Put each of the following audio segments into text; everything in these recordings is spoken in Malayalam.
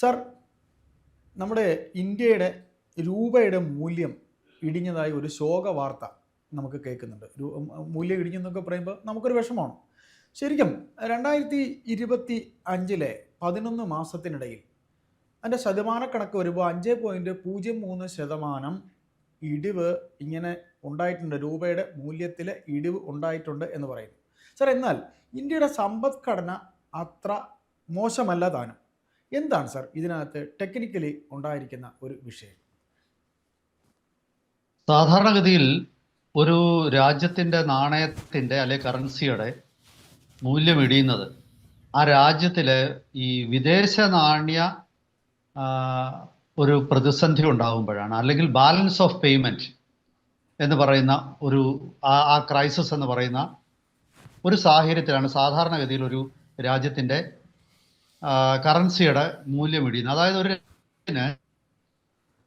സർ നമ്മുടെ ഇന്ത്യയുടെ രൂപയുടെ മൂല്യം ഇടിഞ്ഞതായി ഒരു ശോക വാർത്ത നമുക്ക് കേൾക്കുന്നുണ്ട്. മൂല്യം ഇടിഞ്ഞു മൂല്യം ഇടിഞ്ഞെന്നൊക്കെ പറയുമ്പോൾ നമുക്കൊരു വിഷമമാണ്. ശരിക്കും രണ്ടായിരത്തി ഇരുപത്തി അഞ്ചിലെ പതിനൊന്ന് മാസത്തിനിടയിൽ അതിന്റെ ശതമാനക്കണക്ക് വരുമ്പോൾ അഞ്ച് പോയിന്റ് പൂജ്യം മൂന്ന് ശതമാനം ഇടിവ് ഇങ്ങനെ ഉണ്ടായിട്ടുണ്ട്. രൂപയുടെ മൂല്യത്തിൽ ഇടിവ് ഉണ്ടായിട്ടുണ്ട് എന്ന് പറയുന്നു. സർ എന്നാൽ ഇന്ത്യയുടെ സമ്പദ്ഘടന അത്ര മോശമല്ല താനും. എന്താണ് സാർ ഇതിനകത്ത് ടെക്നിക്കലി ഉണ്ടായിരിക്കുന്ന ഒരു വിഷയം? സാധാരണഗതിയിൽ ഒരു രാജ്യത്തിന്റെ നാണയത്തിന്റെ അല്ലെ കറൻസിയുടെ മൂല്യം ഇടിയുന്നത് ആ രാജ്യത്തിലെ ഈ വിദേശ നാണ്യ ഒരു പ്രതിസന്ധി ഉണ്ടാകുമ്പോഴാണ് അല്ലെങ്കിൽ ബാലൻസ് ഓഫ് പേയ്മെന്റ് എന്ന് പറയുന്ന ഒരു ആ ക്രൈസിസ് എന്ന് പറയുന്ന ഒരു സാഹചര്യത്തിലാണ് സാധാരണഗതിയിൽ ഒരു രാജ്യത്തിന്റെ ആ, കറൻസിയുടെ മൂല്യം ഇടിയുന്നത് അതായത് ഒരു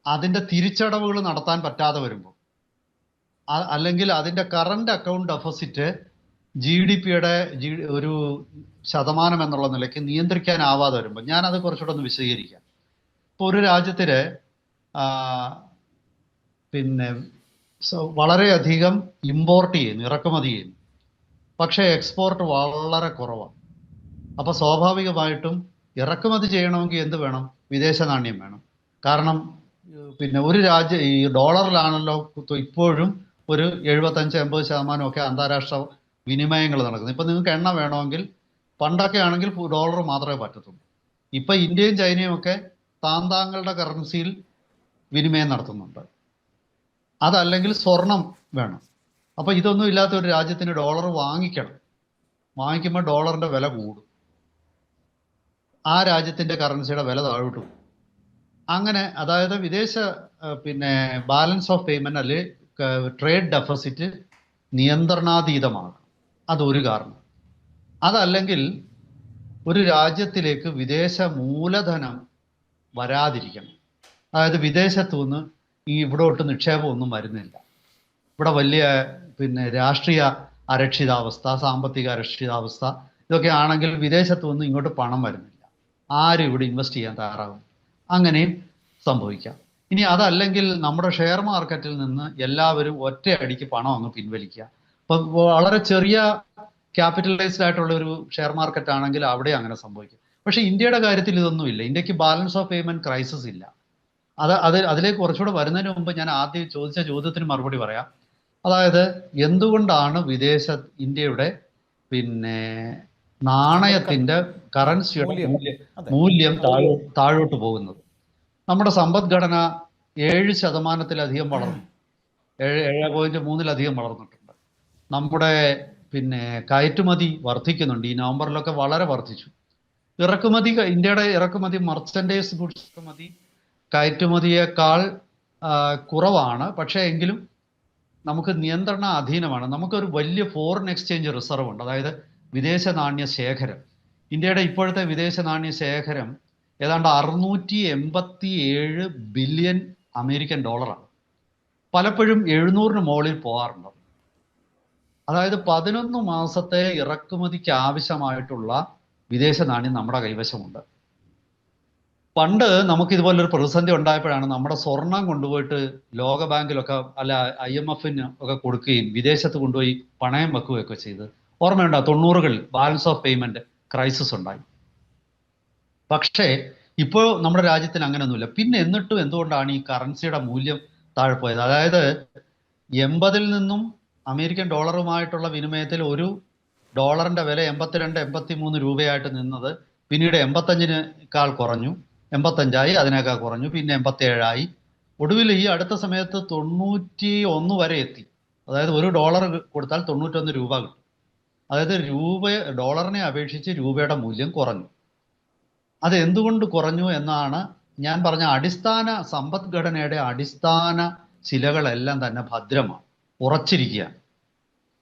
അതിന്റെ തിരിച്ചടവുകൾ നടത്താൻ പറ്റാതെ വരുമ്പോൾ അല്ലെങ്കിൽ അതിന്റെ current account deficit G D പിയുടെ ഒരു ശതമാനം എന്നുള്ള നിലയ്ക്ക് നിയന്ത്രിക്കാനാവാതെ വരുമ്പോൾ ഞാനത് കുറച്ചുകൂടെ ഒന്ന് വിശദീകരിക്കാം. ഇപ്പോൾ ഒരു രാജ്യത്തിന് പിന്നെ വളരെയധികം ഇമ്പോർട്ട് ചെയ്യുന്നു ഇറക്കുമതി ചെയ്യുന്നു. പക്ഷേ എക്സ്പോർട്ട് വളരെ കുറവാണ്. അപ്പോൾ സ്വാഭാവികമായിട്ടും ഇറക്കുമതി ചെയ്യണമെങ്കിൽ എന്ത് വേണം? വിദേശ നാണ്യം വേണം. കാരണം പിന്നെ ഒരു രാജ്യം ഈ ഡോളറിലാണല്ലോ ഇപ്പോഴും ഒരു എഴുപത്തഞ്ച് എൺപത് ശതമാനം ഒക്കെ അന്താരാഷ്ട്ര വിനിമയങ്ങൾ നടക്കുന്നത്. ഇപ്പം നിങ്ങൾക്ക് എണ്ണ വേണമെങ്കിൽ പണ്ടൊക്കെ ആണെങ്കിൽ ഡോളർ മാത്രമേ പറ്റത്തുള്ളൂ. ഇപ്പം ഇന്ത്യയും ചൈനയും ഒക്കെ താന്താങ്ങളുടെ കറൻസിയിൽ വിനിമയം നടത്തുന്നുണ്ട്. അതല്ലെങ്കിൽ സ്വർണം വേണം. അപ്പം ഇതൊന്നും ഇല്ലാത്ത ഒരു രാജ്യത്തിന് ഡോളർ വാങ്ങിക്കണം. വാങ്ങിക്കുമ്പോൾ ഡോളറിന്റെ വില കൂടും. ആ രാജ്യത്തിന്റെ കറൻസിയുടെ വില താഴോട്ട്. പോകും അങ്ങനെ അതായത് വിദേശ പിന്നെ ബാലൻസ് ഓഫ് പേയ്മെന്റ് അല്ലെ ട്രേഡ് ഡെഫസിറ്റ് നിയന്ത്രണാതീതമാണ്. അതൊരു കാരണം. അതല്ലെങ്കിൽ ഒരു രാജ്യത്തിലേക്ക് വിദേശ മൂലധനം വരാതിരിക്കണം. അതായത് വിദേശത്തു നിന്ന് ഈ ഇവിടോട്ട് നിക്ഷേപമൊന്നും വരുന്നില്ല. ഇവിടെ വലിയ പിന്നെ രാഷ്ട്രീയ അരക്ഷിതാവസ്ഥ സാമ്പത്തിക അരക്ഷിതാവസ്ഥ ഇതൊക്കെ ആണെങ്കിൽ വിദേശത്തു നിന്ന് ഇങ്ങോട്ട് പണം വരുന്നില്ല. ആരും ഇവിടെ ഇൻവെസ്റ്റ് ചെയ്യാൻ തയ്യാറാകും അങ്ങനെയും സംഭവിക്കാം. ഇനി അതല്ലെങ്കിൽ നമ്മുടെ ഷെയർ മാർക്കറ്റിൽ നിന്ന് എല്ലാവരും ഒറ്റയടിക്ക് പണം അങ്ങ് പിൻവലിക്കുക. ഇപ്പൊ വളരെ ചെറിയ ക്യാപിറ്റലൈസ്ഡ് ആയിട്ടുള്ള ഒരു ഷെയർ മാർക്കറ്റ് ആണെങ്കിൽ അവിടെ അങ്ങനെ സംഭവിക്കും. പക്ഷെ ഇന്ത്യയുടെ കാര്യത്തിൽ ഇതൊന്നും ഇല്ല. ഇന്ത്യയ്ക്ക് ബാലൻസ് ഓഫ് പേയ്മെന്റ് ക്രൈസിസ് ഇല്ല. അത് അത് അതിലേക്ക് കുറച്ചുകൂടെ വരുന്നതിന് മുമ്പ് ഞാൻ ആദ്യം ചോദിച്ച ചോദ്യത്തിന് മറുപടി പറയാം. അതായത് എന്തുകൊണ്ടാണ് വിദേശ ഇന്ത്യയുടെ പിന്നെ നാണയത്തിന്റെ കറൻസിയുടെ മൂല്യം. താഴോട്ട് പോകുന്നത്. നമ്മുടെ സമ്പദ്ഘടന ഏഴ് ശതമാനത്തിലധികം വളർന്നു. ഏഴ് ഏഴ് പോയിന്റ് മൂന്നിലധികം വളർന്നിട്ടുണ്ട്. നമ്മുടെ പിന്നെ കയറ്റുമതി വർദ്ധിക്കുന്നുണ്ട്. ഈ നവംബറിലൊക്കെ വളരെ വർദ്ധിച്ചു. ഇറക്കുമതി ഇന്ത്യയുടെ ഇറക്കുമതി മർച്ചൻഡൈസ് ഗുഡ്സ് ഇറക്കുമതി കയറ്റുമതിയേക്കാൾ കുറവാണ്. പക്ഷേ എങ്കിലും നമുക്ക് നിയന്ത്രണ അധീനമാണ് നമുക്കൊരു വലിയ ഫോറിൻ എക്സ്ചേഞ്ച് റിസർവ് ഉണ്ട്. അതായത് വിദേശ നാണ്യ ശേഖരം. ഇന്ത്യയുടെ ഇപ്പോഴത്തെ വിദേശ നാണ്യ ശേഖരം ഏതാണ്ട് അറുന്നൂറ്റി എൺപത്തി ഏഴ് ബില്യൺ അമേരിക്കൻ ഡോളറാണ്. പലപ്പോഴും എഴുന്നൂറിന് മുകളിൽ പോകാറുണ്ട്. അതായത് പതിനൊന്ന് മാസത്തെ ഇറക്കുമതിക്ക് ആവശ്യമായിട്ടുള്ള വിദേശ നാണ്യം നമ്മുടെ കൈവശമുണ്ട്. പണ്ട് നമുക്ക് ഇതുപോലൊരു പ്രതിസന്ധി ഉണ്ടായപ്പോഴാണ് നമ്മുടെ സ്വർണം കൊണ്ടുപോയിട്ട് ലോക ബാങ്കിലൊക്കെ അല്ല ഐ എം എഫിന് ഒക്കെ കൊടുക്കുകയും വിദേശത്ത് കൊണ്ടുപോയി പണയം വെക്കുകയൊക്കെ ചെയ്ത് ഓർമ്മയുണ്ടോ? തൊണ്ണൂറുകളിൽ ബാലൻസ് ഓഫ് പേയ്മെന്റ് ക്രൈസിസ് ഉണ്ടായി. പക്ഷേ ഇപ്പോൾ നമ്മുടെ രാജ്യത്തിന് അങ്ങനെയൊന്നുമില്ല. പിന്നെ എന്നിട്ടും എന്തുകൊണ്ടാണ് ഈ കറൻസിയുടെ മൂല്യം താഴെ പോയത്? അതായത് എൺപതിൽ നിന്നും അമേരിക്കൻ ഡോളറുമായിട്ടുള്ള വിനിമയത്തിൽ ഒരു ഡോളറിന്റെ വില എൺപത്തിരണ്ട് എൺപത്തി മൂന്ന് രൂപയായിട്ട് നിന്നത് പിന്നീട് എൺപത്തഞ്ചിനേക്കാൾ കുറഞ്ഞു. എൺപത്തഞ്ചായി അതിനേക്കാൾ കുറഞ്ഞു. പിന്നെ എൺപത്തേഴായി ഒടുവിൽ ഈ അടുത്ത സമയത്ത് തൊണ്ണൂറ്റി ഒന്ന് വരെ എത്തി. അതായത് ഒരു ഡോളർ കൊടുത്താൽ തൊണ്ണൂറ്റൊന്ന് രൂപ കിട്ടും. അതായത് രൂപ ഡോളറിനെ അപേക്ഷിച്ച് രൂപയുടെ മൂല്യം കുറഞ്ഞു. അത് എന്തുകൊണ്ട് കുറഞ്ഞു എന്നാണ് ഞാൻ പറഞ്ഞ അടിസ്ഥാന സമ്പദ്ഘടനയുടെ അടിസ്ഥാന ശിലകളെല്ലാം തന്നെ ഭദ്രമാണ് ഉറച്ചിരിക്കുക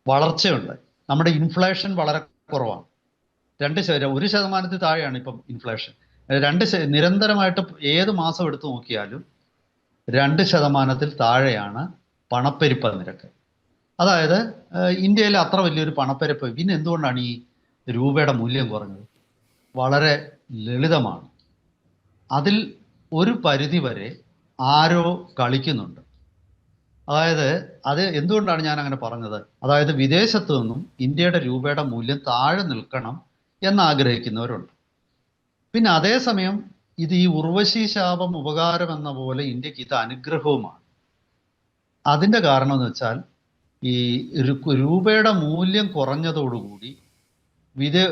വളർച്ചയുണ്ട്. നമ്മുടെ ഇൻഫ്ലേഷൻ വളരെ കുറവാണ്. രണ്ട് ഒരു ശതമാനത്തിൽ താഴെയാണ് ഇപ്പം ഇൻഫ്ലേഷൻ രണ്ട് നിരന്തരമായിട്ട് ഏത് മാസം എടുത്തു നോക്കിയാലും രണ്ട് ശതമാനത്തിൽ താഴെയാണ് പണപ്പെരുപ്പ നിരക്ക്. അതായത് ഇന്ത്യയിൽ അത്ര വലിയൊരു പണപ്പെരുപ്പ്. പിന്നെ എന്തുകൊണ്ടാണ് ഈ രൂപയുടെ മൂല്യം കുറഞ്ഞത്? വളരെ ലളിതമാണ്. അതിൽ ഒരു പരിധി വരെ ആരോ കളിക്കുന്നുണ്ട്. അതായത് അത് എന്തുകൊണ്ടാണ് ഞാൻ അങ്ങനെ പറഞ്ഞത്? അതായത് വിദേശത്തു നിന്നും ഇന്ത്യയുടെ രൂപയുടെ മൂല്യം താഴെ നിൽക്കണം എന്നാഗ്രഹിക്കുന്നവരുണ്ട്. പിന്നെ അതേസമയം ഇത് ഈ ഉർവശി ശാപം ഉപകാരം എന്ന പോലെ ഇന്ത്യയ്ക്ക് ഇത് അനുഗ്രഹവുമാണ്. അതിന്റെ കാരണം എന്ന് വെച്ചാൽ ഈ രൂപയുടെ മൂല്യം കുറഞ്ഞതോടുകൂടി വിദേ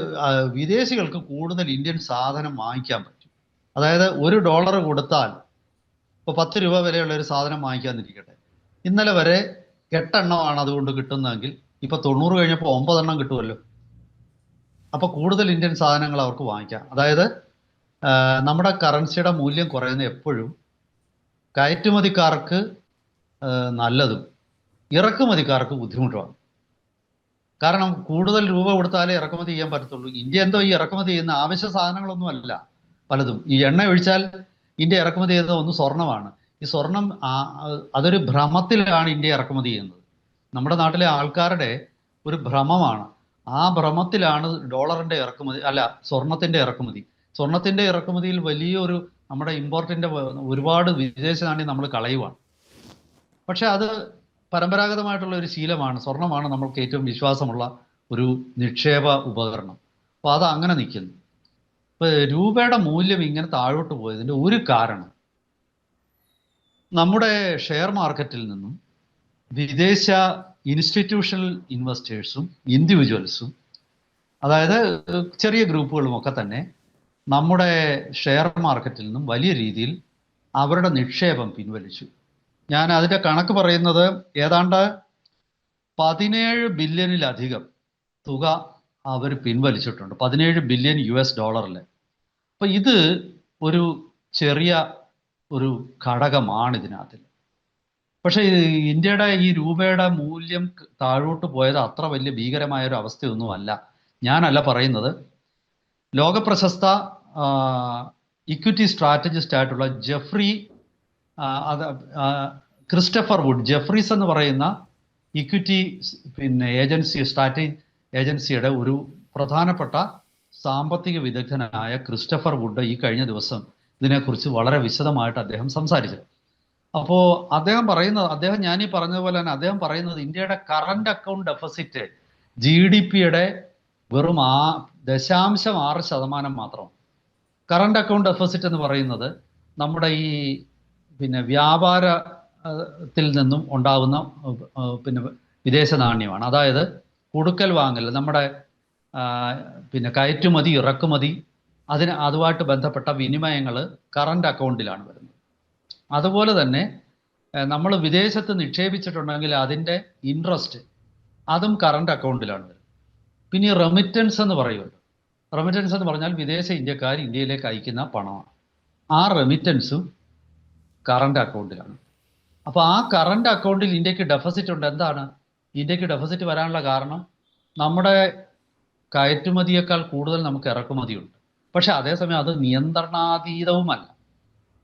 വിദേശികൾക്ക് കൂടുതൽ ഇന്ത്യൻ സാധനം വാങ്ങിക്കാൻ പറ്റും. അതായത് ഒരു ഡോളർ കൊടുത്താൽ ഇപ്പൊ പത്ത് രൂപ വിലയുള്ള ഒരു സാധനം വാങ്ങിക്കാന്നിരിക്കട്ടെ ഇന്നലെ വരെ എട്ടെണ്ണമാണ് അതുകൊണ്ട് കിട്ടുന്നതെങ്കിൽ ഇപ്പൊ തൊണ്ണൂറ് കഴിഞ്ഞപ്പോൾ ഒമ്പതെണ്ണം കിട്ടുമല്ലോ അപ്പൊ കൂടുതൽ ഇന്ത്യൻ സാധനങ്ങൾ അവർക്ക് വാങ്ങിക്കാം. അതായത് നമ്മുടെ കറൻസിയുടെ മൂല്യം കുറയുന്ന എപ്പോഴും കയറ്റുമതിക്കാർക്ക് നല്ലതും. ഇറക്കുമതിക്കാർക്ക് ബുദ്ധിമുട്ടാണ് കാരണം കൂടുതൽ രൂപ കൊടുത്താലേ ഇറക്കുമതി ചെയ്യാൻ പറ്റത്തുള്ളൂ. ഇന്ത്യ എന്തോ ഈ ഇറക്കുമതി ചെയ്യുന്ന ആവശ്യ സാധനങ്ങളൊന്നുമല്ല പലതും. ഈ എണ്ണ ഒഴിച്ചാൽ ഇന്ത്യ ഇറക്കുമതി ചെയ്യുന്നത് ഒന്ന് സ്വർണമാണ് ഈ സ്വർണം അതൊരു ഭ്രമത്തിലാണ് ഇന്ത്യ ഇറക്കുമതി ചെയ്യുന്നത്. നമ്മുടെ നാട്ടിലെ ആൾക്കാരുടെ ഒരു ഭ്രമമാണ്. ആ ഭ്രമത്തിലാണ് ഡോളറിന്റെ ഇറക്കുമതി അല്ല സ്വർണത്തിന്റെ ഇറക്കുമതി. സ്വർണത്തിന്റെ ഇറക്കുമതിയിൽ വലിയൊരു നമ്മുടെ ഇമ്പോർട്ടിന്റെ ഒരുപാട് വിദേശ നാണ്യം നമ്മൾ കളയുവാണ്. പക്ഷെ അത് പരമ്പരാഗതമായിട്ടുള്ള ഒരു ശീലമാണ് സ്വർണമാണ് നമ്മൾക്ക് ഏറ്റവും വിശ്വാസമുള്ള ഒരു നിക്ഷേപ ഉപകരണം. അപ്പോൾ അത് അങ്ങനെ നിൽക്കുന്നു. ഇപ്പൊ രൂപയുടെ മൂല്യം ഇങ്ങനെ താഴോട്ട് പോയതിന്റെ ഒരു കാരണം നമ്മുടെ ഷെയർ മാർക്കറ്റിൽ നിന്നും വിദേശ ഇൻസ്റ്റിറ്റ്യൂഷണൽ ഇൻവെസ്റ്റേഴ്സും ഇൻഡിവിജ്വൽസും അതായത് ചെറിയ ഗ്രൂപ്പുകളും ഒക്കെ തന്നെ നമ്മുടെ ഷെയർ മാർക്കറ്റിൽ നിന്നും വലിയ രീതിയിൽ അവരുടെ നിക്ഷേപം പിൻവലിച്ചു. ഞാൻ അതിന്റെ കണക്ക് പറയുന്നത് ഏതാണ്ട് പതിനേഴ് ബില്യണിലധികം തുക അവർ പിൻവലിച്ചിട്ടുണ്ട്. പതിനേഴ് ബില്യൺ യു എസ് ഡോളറിൽ അപ്പം ഇത് ഒരു ചെറിയ ഒരു ഘടകമാണ് ഇതിനകത്തിൽ പക്ഷേ ഇന്ത്യയുടെ ഈ രൂപയുടെ മൂല്യം താഴോട്ട് പോയത് അത്ര വലിയ ഭീകരമായ ഒരു അവസ്ഥയൊന്നും അല്ല ഞാനല്ല പറയുന്നത്. ലോകപ്രശസ്ത ഇക്വിറ്റി സ്ട്രാറ്റജിസ്റ്റ് ആയിട്ടുള്ള ജെഫ്രി അത് ക്രിസ്റ്റഫർ വുഡ് ജെഫ്രീസ് എന്ന് പറയുന്ന ഇക്വിറ്റി പിന്നെ ഏജൻസി സ്ട്രാറ്റജി ഏജൻസിയുടെ ഒരു പ്രധാനപ്പെട്ട സാമ്പത്തിക വിദഗ്ധനായ ക്രിസ്റ്റഫർ വുഡ് ഈ കഴിഞ്ഞ ദിവസം ഇതിനെക്കുറിച്ച് വളരെ വിശദമായിട്ട് അദ്ദേഹം സംസാരിച്ചു. അപ്പോൾ അദ്ദേഹം പറയുന്നത് അദ്ദേഹം ഞാൻ ഈ പറഞ്ഞതുപോലെ തന്നെ അദ്ദേഹം പറയുന്നത് ഇന്ത്യയുടെ current account deficit G D പിയുടെ വെറും ആ ദശാംശം ആറ് ശതമാനം മാത്രം. കറണ്ട് അക്കൗണ്ട് ഡെഫിസിറ്റ് എന്ന് പറയുന്നത് നമ്മുടെ ഈ പിന്നെ വ്യാപാരത്തിൽ നിന്നും ഉണ്ടാകുന്ന പിന്നെ വിദേശ നാണ്യമാണ്. അതായത് കൊടുക്കൽ വാങ്ങൽ നമ്മുടെ പിന്നെ കയറ്റുമതി ഇറക്കുമതി അതിന് അതുമായിട്ട് ബന്ധപ്പെട്ട വിനിമയങ്ങൾ കറണ്ട് അക്കൗണ്ടിലാണ് വരുന്നത്. അതുപോലെ തന്നെ നമ്മൾ വിദേശത്ത് നിക്ഷേപിച്ചിട്ടുണ്ടെങ്കിൽ അതിന്റെ ഇൻട്രസ്റ്റ് അതും കറണ്ട് അക്കൗണ്ടിലാണ് വരുന്നത്. പിന്നെ റെമിറ്റൻസ് എന്ന് പറയുമല്ലോ. റെമിറ്റൻസ് എന്ന് പറഞ്ഞാൽ വിദേശ ഇന്ത്യക്കാർ ഇന്ത്യയിലേക്ക് അയക്കുന്ന പണമാണ്. ആ റെമിറ്റൻസും കറണ്ട് അക്കൗണ്ടിലാണ് അപ്പോൾ ആ കറണ്ട് അക്കൗണ്ടിൽ ഇന്ത്യയ്ക്ക് ഡെഫിസിറ്റ് ഉണ്ട്. എന്താണ്? ഇന്ത്യയ്ക്ക് ഡെഫിസിറ്റ് വരാനുള്ള കാരണം നമ്മുടെ കയറ്റുമതിയേക്കാൾ കൂടുതൽ നമുക്ക് ഇറക്കുമതിയുണ്ട് പക്ഷെ അതേസമയം അത് നിയന്ത്രണാതീതവുമല്ല.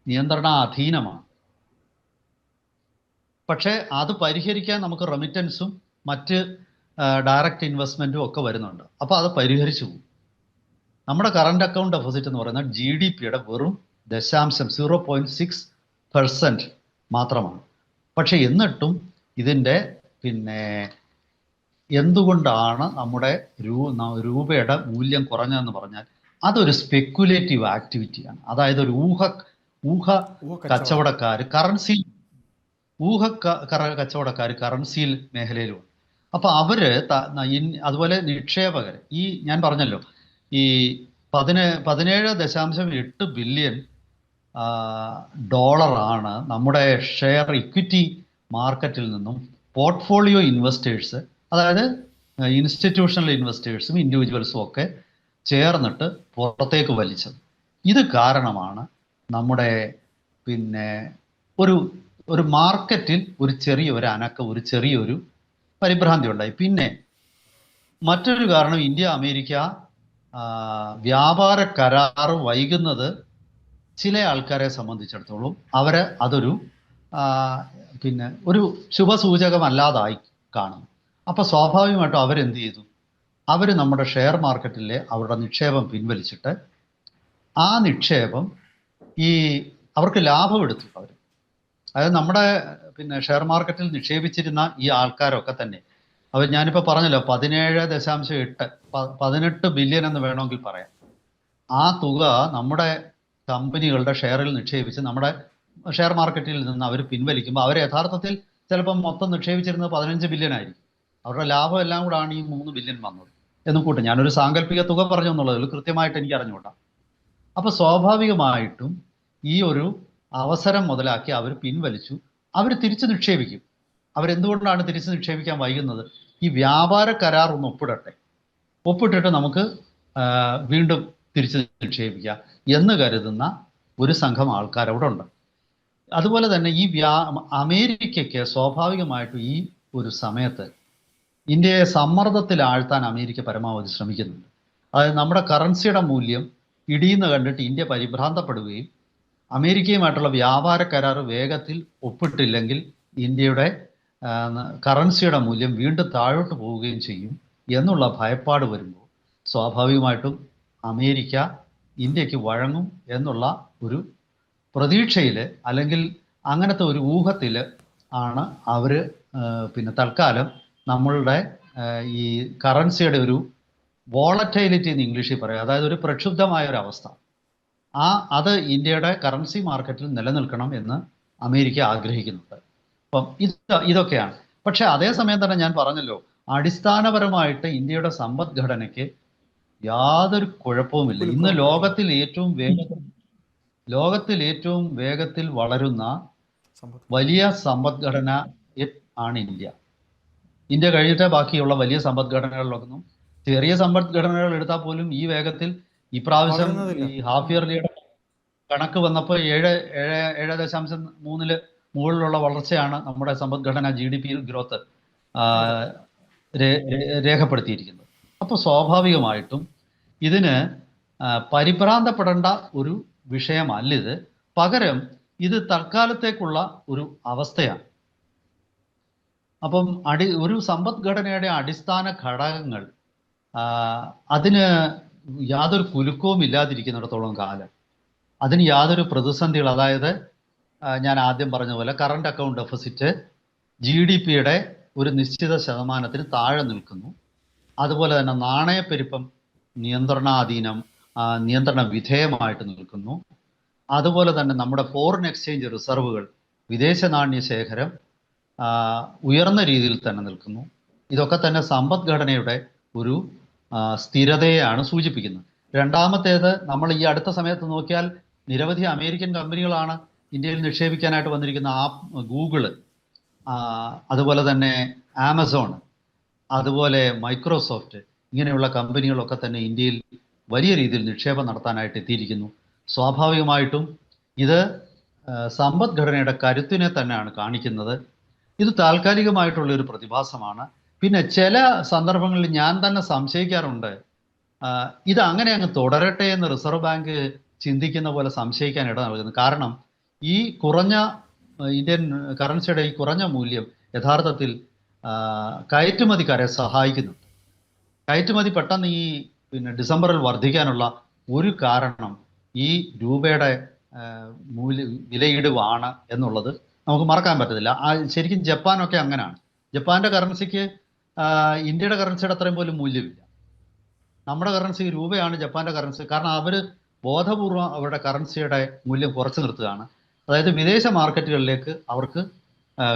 നിയന്ത്രണാധീനമാണ്. പക്ഷേ അത് പരിഹരിക്കാൻ നമുക്ക് റെമിറ്റൻസും മറ്റ് ഡയറക്റ്റ് ഇൻവെസ്റ്റ്മെന്റും ഒക്കെ വരുന്നുണ്ട്. അപ്പോൾ അത് പരിഹരിച്ചു പോകും. നമ്മുടെ കറണ്ട് അക്കൗണ്ട് ഡെപ്പോസിറ്റ് എന്ന് പറയുന്നത് ജി ഡി പിയുടെ വെറും ദശാംശം സീറോ പോയിന്റ് സിക്സ് പെർസെന്റ് മാത്രമാണ്. പക്ഷെ എന്നിട്ടും ഇതിന്റെ പിന്നെ എന്തുകൊണ്ടാണ് നമ്മുടെ രൂ രൂപയുടെ മൂല്യം കുറഞ്ഞതെന്ന് പറഞ്ഞാൽ അതൊരു സ്പെക്കുലേറ്റീവ് ആക്ടിവിറ്റിയാണ് അതായത് ഒരു ഊഹ ഊഹ കച്ചവടക്കാർ കറൻസി ഊഹ കച്ചവടക്കാർ കറൻസിയിൽ മേഖലയിലുണ്ട്. അപ്പോൾ അവർ അതുപോലെ നിക്ഷേപകർ ഈ ഞാൻ പറഞ്ഞല്ലോ ഈ പതിനേ പതിനേഴ് ദശാംശം എട്ട് ബില്യൺ ഡോളറാണ് നമ്മുടെ ഷെയർ ഇക്വിറ്റി മാർക്കറ്റിൽ നിന്നും പോർട്ട്ഫോളിയോ ഇൻവെസ്റ്റേഴ്സ് അതായത് ഇൻസ്റ്റിറ്റ്യൂഷണൽ ഇൻവെസ്റ്റേഴ്സും ഇൻഡിവിജ്വൽസും ഒക്കെ ചേർന്നിട്ട് പുറത്തേക്ക് വലിച്ചത്. ഇത് കാരണമാണ് നമ്മുടെ പിന്നെ ഒരു ഒരു മാർക്കറ്റിൽ ഒരു ചെറിയ ഒരു അനക്കം ഒരു ചെറിയൊരു പരിഭ്രാന്തി ഉണ്ടായി. പിന്നെ മറ്റൊരു കാരണം ഇന്ത്യ അമേരിക്ക വ്യാപാര കരാർ വൈകുന്നത് ചില ആൾക്കാരെ സംബന്ധിച്ചിടത്തോളം അവർ അതൊരു പിന്നെ ഒരു ശുഭസൂചകമല്ലാതായി കാണുന്നു. അപ്പൊ സ്വാഭാവികമായിട്ടും അവരെന്ത് ചെയ്തു? അവർ നമ്മുടെ ഷെയർ മാർക്കറ്റിലെ അവരുടെ നിക്ഷേപം പിൻവലിച്ചിട്ട് ആ നിക്ഷേപം ഈ അവർക്ക് ലാഭം എടുത്തു അവർ അതായത് നമ്മുടെ പിന്നെ ഷെയർ മാർക്കറ്റിൽ നിക്ഷേപിച്ചിരുന്ന ഈ ആൾക്കാരൊക്കെ തന്നെ. അവർ ഞാനിപ്പോൾ പറഞ്ഞല്ലോ പതിനേഴ് ദശാംശം എട്ട് പതിനെട്ട് ബില്യൺ എന്ന് വേണമെങ്കിൽ പറയാം. ആ തുക നമ്മുടെ കമ്പനികളുടെ ഷെയറിൽ നിക്ഷേപിച്ച് നമ്മുടെ ഷെയർ മാർക്കറ്റിൽ നിന്ന് അവർ പിൻവലിക്കുമ്പോൾ അവർ യഥാർത്ഥത്തിൽ ചിലപ്പം മൊത്തം നിക്ഷേപിച്ചിരുന്നത് പതിനഞ്ച് ബില്യൺ ആയിരിക്കും. അവരുടെ ലാഭം എല്ലാം കൂടാണ് ഈ മൂന്ന് ബില്യൺ വന്നത്. എന്നും കൂട്ടും ഞാനൊരു സാങ്കല്പിക തുക പറഞ്ഞു എന്നുള്ളതിൽ കൃത്യമായിട്ട് എനിക്ക് അറിഞ്ഞുകൂട്ടാം അപ്പൊ സ്വാഭാവികമായിട്ടും ഈ ഒരു അവസരം മുതലാക്കി അവർ പിൻവലിച്ചു. അവർ തിരിച്ചു നിക്ഷേപിക്കും. അവരെന്തുകൊണ്ടാണ് തിരിച്ചു നിക്ഷേപിക്കാൻ വൈകുന്നത്? ഈ വ്യാപാര കരാർ ഒന്ന് ഒപ്പിടട്ടെ. ഒപ്പിട്ടിട്ട് നമുക്ക് വീണ്ടും തിരിച്ചു നിക്ഷേപിക്കാം. എന്ന് കരുതുന്ന ഒരു സംഘം ആൾക്കാർ അവിടെ ഉണ്ട്. അതുപോലെ തന്നെ ഈ വ്യാ അമേരിക്കയ്ക്ക് സ്വാഭാവികമായിട്ടും ഈ ഒരു സമയത്ത് ഇന്ത്യയെ സമ്മർദ്ദത്തിൽ ആഴ്ത്താൻ അമേരിക്ക പരമാവധി ശ്രമിക്കുന്നുണ്ട്. അതായത് നമ്മുടെ കറൻസിയുടെ മൂല്യം ഇടിയുന്ന കണ്ടിട്ട് ഇന്ത്യ പരിഭ്രാന്തപ്പെടുകയും അമേരിക്കയുമായിട്ടുള്ള വ്യാപാര കരാർ വേഗത്തിൽ ഒപ്പിട്ടില്ലെങ്കിൽ ഇന്ത്യയുടെ കറൻസിയുടെ മൂല്യം വീണ്ടും താഴോട്ട് പോവുകയും ചെയ്യും എന്നുള്ള ഭയപ്പാട് വരുമ്പോൾ സ്വാഭാവികമായിട്ടും അമേരിക്ക ഇന്ത്യയ്ക്ക് വഴങ്ങും എന്നുള്ള ഒരു പ്രതീക്ഷയിൽ അല്ലെങ്കിൽ അങ്ങനത്തെ ഒരു ഊഹത്തിൽ ആണ് അവർ പിന്നെ തൽക്കാലം നമ്മളുടെ ഈ കറൻസിയുടെ ഒരു വോളറ്റൈലിറ്റി എന്ന് ഇംഗ്ലീഷിൽ പറയും. അതായത് ഒരു പ്രക്ഷുബ്ധമായ ഒരു അവസ്ഥ. ആ അത് ഇന്ത്യയുടെ കറൻസി മാർക്കറ്റിൽ നിലനിൽക്കണം എന്ന് അമേരിക്ക ആഗ്രഹിക്കുന്നുണ്ട്. അപ്പം ഇത് ഇതൊക്കെയാണ്. പക്ഷെ അതേസമയം തന്നെ ഞാൻ പറഞ്ഞല്ലോ അടിസ്ഥാനപരമായിട്ട് ഇന്ത്യയുടെ സമ്പദ്ഘടനയ്ക്ക് യാതൊരു കുഴപ്പവുമില്ല. ഇന്ന് ലോകത്തിൽ ഏറ്റവും വേഗത്തിൽ ലോകത്തിൽ ഏറ്റവും വേഗത്തിൽ വളരുന്ന വലിയ സമ്പദ്ഘടന ആണ് ഇന്ത്യ. ഇന്ത്യ കഴിഞ്ഞിട്ട് ബാക്കിയുള്ള വലിയ സമ്പദ്ഘടനകളിലൊന്നും ചെറിയ സമ്പദ്ഘടനകൾ എടുത്താൽ പോലും ഈ വേഗത്തിൽ ഇപ്രാവശ്യം. ഈ ഹാഫ് ഇയർലിയുടെ കണക്ക് വന്നപ്പോൾ ഏഴ് ഏഴ് ഏഴ് ദശാംശം മൂന്നിൽ മുകളിലുള്ള വളർച്ചയാണ് നമ്മുടെ സമ്പദ്ഘടന ജി ഡി പി ഗ്രോത്ത് രേഖപ്പെടുത്തിയിരിക്കുന്നത്. അപ്പോൾ സ്വാഭാവികമായിട്ടും ഇതിന് പരിഭ്രാന്തപ്പെടേണ്ട ഒരു വിഷയമല്ല ഇത്. പകരം ഇത് തൽക്കാലത്തേക്കുള്ള ഒരു അവസ്ഥയാണ്. അപ്പം അടി ഒരു സമ്പദ്ഘടനയുടെ അടിസ്ഥാന ഘടകങ്ങൾ അതിന് യാതൊരു കുലുക്കവും ഇല്ലാതിരിക്കുന്നിടത്തോളം കാലം. അതിന് യാതൊരു പ്രതിസന്ധികൾ അതായത് ഞാൻ ആദ്യം പറഞ്ഞ പോലെ current account deficit G D പിയുടെ ഒരു നിശ്ചിത ശതമാനത്തിന് താഴെ നിൽക്കുന്നു. അതുപോലെ തന്നെ നാണയപ്പെരുപ്പം നിയന്ത്രണാധീനം നിയന്ത്രണ വിധേയമായിട്ട് നിൽക്കുന്നു. അതുപോലെ തന്നെ നമ്മുടെ ഫോറിൻ എക്സ്ചേഞ്ച് റിസർവുകൾ വിദേശ നാണ്യ ശേഖരം ഉയർന്ന രീതിയിൽ തന്നെ നിൽക്കുന്നു. ഇതൊക്കെ തന്നെ സമ്പദ്ഘടനയുടെ ഒരു സ്ഥിരതയാണ് സൂചിപ്പിക്കുന്നത്. രണ്ടാമത്തേത് നമ്മൾ ഈ അടുത്ത സമയത്ത് നോക്കിയാൽ നിരവധി അമേരിക്കൻ കമ്പനികളാണ് ഇന്ത്യയിൽ നിക്ഷേപിക്കാനായിട്ട് വന്നിരിക്കുന്ന ആ ഗൂഗിൾ അതുപോലെ തന്നെ ആമസോൺ അതുപോലെ മൈക്രോസോഫ്റ്റ് ഇങ്ങനെയുള്ള കമ്പനികളൊക്കെ തന്നെ ഇന്ത്യയിൽ വലിയ രീതിയിൽ നിക്ഷേപം നടത്താനായിട്ട് എത്തിയിരിക്കുന്നു. സ്വാഭാവികമായിട്ടും ഇത് സമ്പദ്ഘടനയുടെ കരുത്തിനെ തന്നെയാണ് കാണിക്കുന്നത്. ഇത് താൽക്കാലികമായിട്ടുള്ള ഒരു പ്രതിഭാസമാണ്. പിന്നെ ചില സന്ദർഭങ്ങളിൽ ഞാൻ തന്നെ സംശയിക്കാറുണ്ട്. ഇത് അങ്ങനെ അങ്ങ് തുടരട്ടെ എന്ന് റിസർവ് ബാങ്ക് ചിന്തിക്കുന്ന പോലെ സംശയിക്കാൻ ഇട നൽകുന്നു. കാരണം ഈ കുറഞ്ഞ ഇന്ത്യൻ കറൻസിയുടെ ഈ കുറഞ്ഞ മൂല്യം യഥാർത്ഥത്തിൽ കയറ്റുമതിക്കാരെ സഹായിക്കുന്നുണ്ട്. കയറ്റുമതി പെട്ടെന്ന് ഈ പിന്നെ ഡിസംബറിൽ വർദ്ധിക്കാനുള്ള ഒരു കാരണം ഈ രൂപയുടെ മൂല്യ വിലയിടിവാണ് എന്നുള്ളത് നമുക്ക് മറക്കാൻ പറ്റത്തില്ല. ശരിക്കും ജപ്പാനൊക്കെ അങ്ങനെയാണ് ജപ്പാന്റെ കറൻസിക്ക് ഇന്ത്യയുടെ കറൻസിയുടെ അത്രയും പോലും മൂല്യമില്ല. നമ്മുടെ കറൻസി രൂപയാണ് ജപ്പാന്റെ കറൻസി. കാരണം അവർ ബോധപൂർവം അവരുടെ കറൻസിയുടെ മൂല്യം കുറച്ച് നിർത്തുകയാണ്. അതായത് വിദേശ മാർക്കറ്റുകളിലേക്ക് അവർക്ക്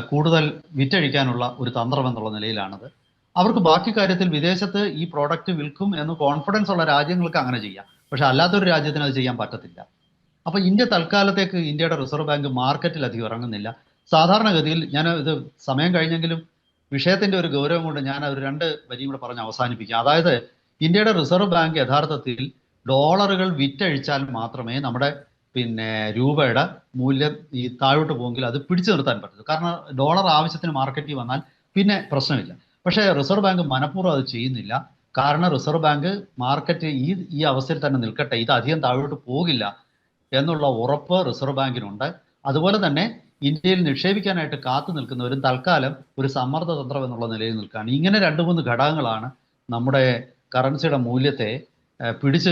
കൂടുതൽ വിറ്റഴിക്കാനുള്ള ഒരു തന്ത്രം എന്നുള്ള നിലയിലാണത്. അവർക്ക് ബാക്കി കാര്യത്തിൽ വിദേശത്ത് ഈ പ്രോഡക്റ്റ് വിൽക്കും എന്ന് കോൺഫിഡൻസ് ഉള്ള രാജ്യങ്ങൾക്ക് അങ്ങനെ ചെയ്യാം. പക്ഷെ അല്ലാത്തൊരു രാജ്യത്തിന് അത് ചെയ്യാൻ പറ്റത്തില്ല. അപ്പൊ ഇന്ത്യ തൽക്കാലത്തേക്ക് ഇന്ത്യയുടെ റിസർവ് ബാങ്ക് മാർക്കറ്റിൽ അധികം ഇറങ്ങുന്നില്ല. സാധാരണഗതിയിൽ ഞാൻ ഇത് സമയം കഴിഞ്ഞെങ്കിലും വിഷയത്തിന്റെ ഒരു ഗൗരവം കൊണ്ട് ഞാൻ ഒരു രണ്ട് വരിയും കൂടെ പറഞ്ഞ് അവസാനിപ്പിക്കാം. അതായത് ഇന്ത്യയുടെ റിസർവ് ബാങ്ക് യഥാർത്ഥത്തിൽ ഡോളറുകൾ വിറ്റഴിച്ചാൽ മാത്രമേ നമ്മുടെ പിന്നെ രൂപയുടെ മൂല്യം ഈ താഴോട്ട് പോകുമെങ്കിൽ അത് പിടിച്ചു നിർത്താൻ പറ്റില്ല കാരണം ഡോളർ ആവശ്യത്തിന് മാർക്കറ്റിൽ വന്നാൽ പിന്നെ പ്രശ്നമില്ല. പക്ഷേ റിസർവ് ബാങ്ക് മനഃപൂർവം അത് ചെയ്യുന്നില്ല. കാരണം റിസർവ് ബാങ്ക് മാർക്കറ്റ് ഈ ഈ അവസ്ഥയിൽ തന്നെ നിൽക്കട്ടെ. ഇത് അധികം താഴോട്ട് പോകില്ല എന്നുള്ള ഉറപ്പ് റിസർവ് ബാങ്കിനുണ്ട് അതുപോലെ തന്നെ ഇന്ത്യയിൽ നിക്ഷേപിക്കാനായിട്ട് കാത്തു നിൽക്കുന്നവരും തൽക്കാലം ഒരു സമ്മർദ്ദ തന്ത്രം എന്നുള്ള നിലയിൽ നിൽക്കുകയാണ്. ഇങ്ങനെ രണ്ട് മൂന്ന് ഘടകങ്ങളാണ് നമ്മുടെ കറൻസിയുടെ മൂല്യത്തെ പിടിച്ചു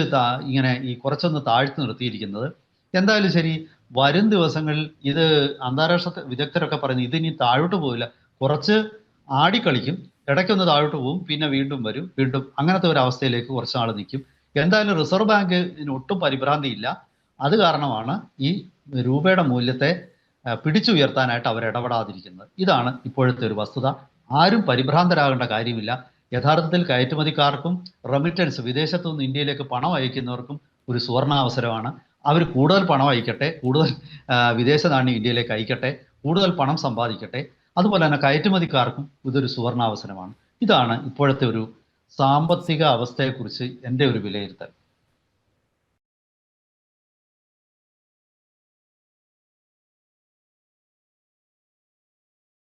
ഇങ്ങനെ ഈ കുറച്ചൊന്ന് താഴ്ത്തി നിർത്തിയിരിക്കുന്നത്. എന്തായാലും ശരി വരും ദിവസങ്ങളിൽ ഇത് അന്താരാഷ്ട്ര വിദഗ്ധരൊക്കെ പറയുന്നു ഇതിനി താഴോട്ട് പോവില്ല. കുറച്ച് ആടിക്കളിക്കും ഇടയ്ക്കൊന്ന് താഴോട്ട് പോവും പിന്നെ വീണ്ടും വരും വീണ്ടും അങ്ങനത്തെ ഒരു അവസ്ഥയിലേക്ക് കുറച്ച് നാൾ നിൽക്കും. എന്തായാലും റിസർവ് ബാങ്ക് ഇതിന് ഒട്ടും പരിഭ്രാന്തിയില്ല. അത് കാരണമാണ് ഈ രൂപയുടെ മൂല്യത്തെ പിടിച്ചുയർത്താനായിട്ട് അവർ ഇടപെടാതിരിക്കുന്നത്. ഇതാണ് ഇപ്പോഴത്തെ ഒരു വസ്തുത. ആരും പരിഭ്രാന്തരാകേണ്ട കാര്യമില്ല. യഥാർത്ഥത്തിൽ കയറ്റുമതിക്കാർക്കും റെമിറ്റൻസ് വിദേശത്തു നിന്ന് ഇന്ത്യയിലേക്ക് പണം അയക്കുന്നവർക്കും ഒരു സുവർണാവസരമാണ്. അവർ കൂടുതൽ പണം അയക്കട്ടെ കൂടുതൽ വിദേശ നാണ്യം ഇന്ത്യയിലേക്ക് അയക്കട്ടെ കൂടുതൽ പണം സമ്പാദിക്കട്ടെ. അതുപോലെ തന്നെ കയറ്റുമതിക്കാർക്കും ഇതൊരു സുവർണാവസരമാണ്. ഇതാണ് ഇപ്പോഴത്തെ ഒരു സാമ്പത്തിക അവസ്ഥയെക്കുറിച്ച് എന്റെ ഒരു വിലയിരുത്തൽ.